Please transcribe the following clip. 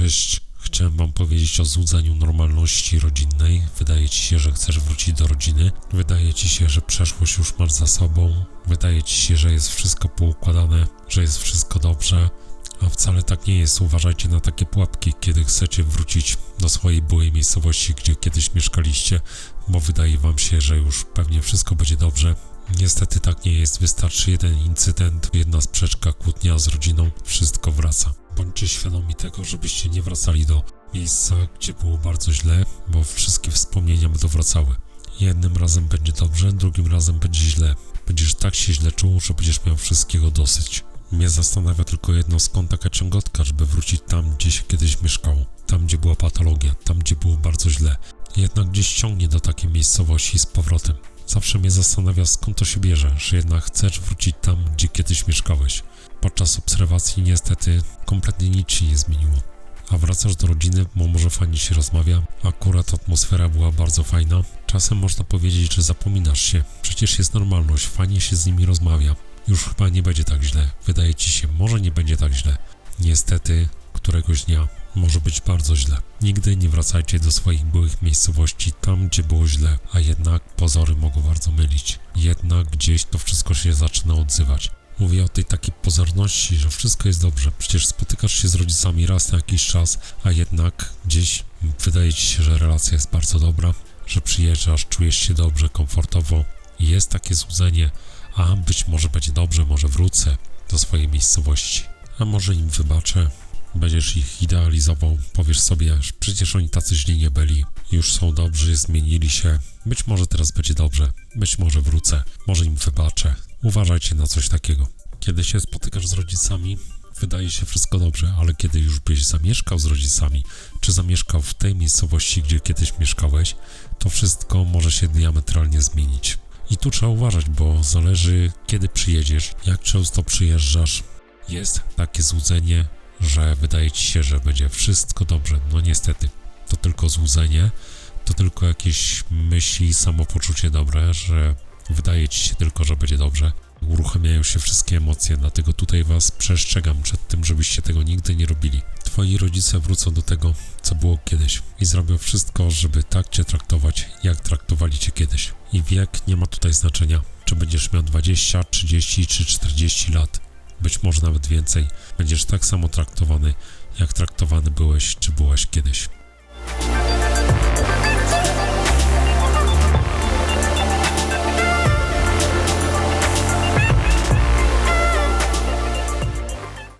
Cześć, chciałem wam powiedzieć o złudzeniu normalności rodzinnej. Wydaje ci się, że chcesz wrócić do rodziny. Wydaje ci się, że przeszłość już masz za sobą. Wydaje ci się, że jest wszystko poukładane, że jest wszystko dobrze. A wcale tak nie jest. Uważajcie na takie pułapki, kiedy chcecie wrócić do swojej byłej miejscowości, gdzie kiedyś mieszkaliście, bo wydaje wam się, że już pewnie wszystko będzie dobrze. Niestety tak nie jest. Wystarczy jeden incydent, jedna sprzeczka, kłótnia z rodziną, wszystko wraca. Bądźcie świadomi tego, żebyście nie wracali do miejsca, gdzie było bardzo źle, bo wszystkie wspomnienia będą wracały. Jednym razem będzie dobrze, drugim razem będzie źle. Będziesz tak się źle czuł, że będziesz miał wszystkiego dosyć. Mnie zastanawia tylko jedno, skąd taka ciągotka, żeby wrócić tam, gdzie się kiedyś mieszkało. Tam, gdzie była patologia, tam, gdzie było bardzo źle. Jednak gdzieś ciągnie do takiej miejscowości z powrotem. Zawsze mnie zastanawia, skąd to się bierze, że jednak chcesz wrócić tam, gdzie kiedyś mieszkałeś. Podczas obserwacji niestety kompletnie nic się nie zmieniło. A wracasz do rodziny, bo może fajnie się rozmawia. Akurat atmosfera była bardzo fajna. Czasem można powiedzieć, że zapominasz się. Przecież jest normalność, fajnie się z nimi rozmawia. Już chyba nie będzie tak źle. Wydaje ci się, może nie będzie tak źle. Niestety, któregoś dnia może być bardzo źle. Nigdy nie wracajcie do swoich byłych miejscowości tam, gdzie było źle, a jednak pozory mogą bardzo mylić. Jednak gdzieś to wszystko się zaczyna odzywać. Mówię o tej takiej pozorności, że wszystko jest dobrze. Przecież spotykasz się z rodzicami raz na jakiś czas, a jednak gdzieś wydaje ci się, że relacja jest bardzo dobra, że przyjeżdżasz, czujesz się dobrze, komfortowo jest takie złudzenie, a być może będzie dobrze, może wrócę do swojej miejscowości, a może im wybaczę, będziesz ich idealizował, powiesz sobie, że przecież oni tacy źli nie byli, już są dobrzy, zmienili się, być może teraz będzie dobrze, być może wrócę, może im wybaczę. Uważajcie na coś takiego. Kiedy się spotykasz z rodzicami, wydaje się wszystko dobrze, ale kiedy już byś zamieszkał z rodzicami, czy zamieszkał w tej miejscowości, gdzie kiedyś mieszkałeś, to wszystko może się diametralnie zmienić. I tu trzeba uważać, bo zależy kiedy przyjedziesz, jak często przyjeżdżasz. Jest takie złudzenie, że wydaje ci się, że będzie wszystko dobrze. No niestety, to tylko złudzenie, to tylko jakieś myśli, samopoczucie dobre, że wydaje ci się tylko, że będzie dobrze. Uruchamiają się wszystkie emocje, dlatego tutaj was przestrzegam przed tym, żebyście tego nigdy nie robili. Twoi rodzice wrócą do tego, co było kiedyś i zrobią wszystko, żeby tak cię traktować, jak traktowali cię kiedyś. I wiek nie ma tutaj znaczenia, czy będziesz miał 20, 30 czy 40 lat. Być może nawet więcej. Będziesz tak samo traktowany, jak traktowany byłeś czy byłaś kiedyś.